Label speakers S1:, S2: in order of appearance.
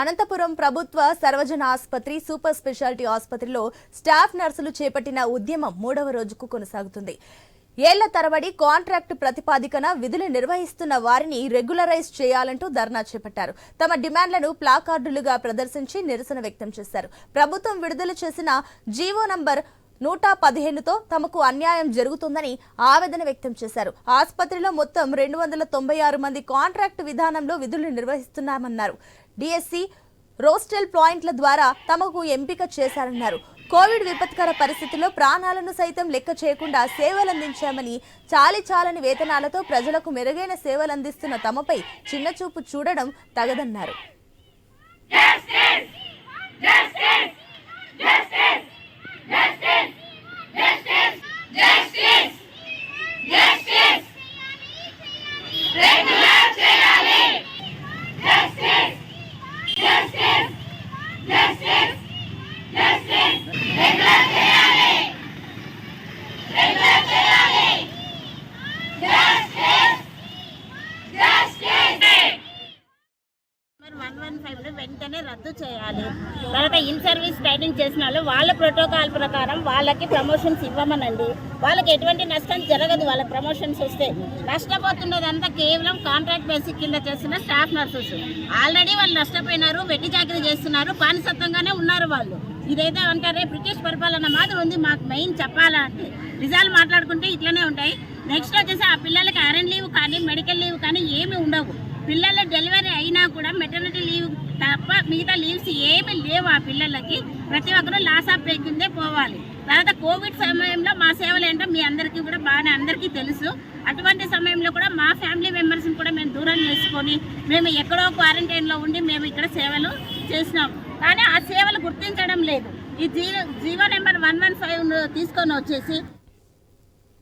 S1: అనంతపురం ప్రభుత్వ సర్వజన ఆసుపత్రి సూపర్ స్పెషాలిటీ ఆసుపత్రిలో స్టాఫ్ నర్సులు చేపట్టిన ఉద్యమం మూడవ రోజుకు కొనసాగుతుంది. ఏళ్ళ తరబడి కాంట్రాక్ట్ ప్రతిపాదికన విధులు నిర్వహిస్తున్న వారిని రెగ్యులరైజ్ చేయాలంటూ ధర్నా చేపట్టారు. తమ డిమాండ్లను ప్లాకార్డులుగా ప్రదర్శించి నిరసన వ్యక్తం చేశారు. ప్రభుత్వం విడుదల చేసిన జీవో నంబర్ నూట పదిహేనుతో తమకు అన్యాయం జరుగుతుందని ఆవేదన వ్యక్తం చేశారు. ఆసుపత్రిలో మొత్తం రెండు వందల తొంభై ఆరు మంది కాంట్రాక్ట్ విధానంలో విధులు నిర్వహిస్తున్నామన్నారు. డిఎస్సి రోస్టెల్ పాయింట్ల ద్వారా తమకు ఎంపిక చేశారన్నారు. కోవిడ్ విపత్కర పరిస్థితుల్లో ప్రాణాలను సైతం లెక్క చేయకుండా సేవలందించామని చాలి చాలని వేతనాలతో ప్రజలకు మెరుగైన సేవలందిస్తున్న తమపై చిన్నచూపు చూడడం తగదన్నారు.
S2: నెంబర్ ఫైవ్ వెంటనే రద్దు చేయాలి. తర్వాత ఇన్ సర్వీస్ ట్రైనింగ్ చేసిన వాళ్ళు వాళ్ళ ప్రోటోకాల్ ప్రకారం వాళ్ళకి ప్రమోషన్స్ ఇవ్వమనండి. వాళ్ళకి ఎటువంటి నష్టం జరగదు వాళ్ళ ప్రమోషన్స్ వస్తే. నష్టపోతున్నదంతా కేవలం కాంట్రాక్ట్ బేసిక్ కింద చేసిన స్టాఫ్ నర్సెస్. ఆల్రెడీ వాళ్ళు నష్టపోయినారు వెట్టి చాకరీ చేస్తున్నారు బానిసత్వంగానే ఉన్నారు వాళ్ళు. ఇదైతే అంటారే బ్రిటిష్ పరిపాలన మాత్రం ఉంది మాకు మెయిన్ చెప్పాలా అంటే. నిజాలు మాట్లాడుకుంటే ఇట్లనే ఉంటాయి. నెక్స్ట్ వచ్చేసి ఆ పిల్లలకి అరెంట్ లీవ్ కానీ మెడికల్ లీవ్ కానీ ఏమి ఉండవు. పిల్లల డెలివరీ అయినా కూడా మెటర్నిటీ లీవ్ తప్ప మిగతా లీవ్స్ ఏమి లేవు ఆ పిల్లలకి. ప్రతి ఒక్కరూ లాస్ ఆఫ్ పే కిందే పోవాలి. తర్వాత కోవిడ్ సమయంలో మా సేవలు ఏంటో మీ అందరికీ కూడా బాగానే అందరికీ తెలుసు. అటువంటి సమయంలో కూడా మా ఫ్యామిలీ మెంబర్స్ని కూడా మేము దూరం చేసుకొని మేము ఎక్కడో క్వారంటైన్లో ఉండి మేము ఇక్కడ సేవలు చేసినాం. కానీ ఆ సేవలు గుర్తించడం లేదు. ఈ G GO number one one five తీసుకొని వచ్చేసి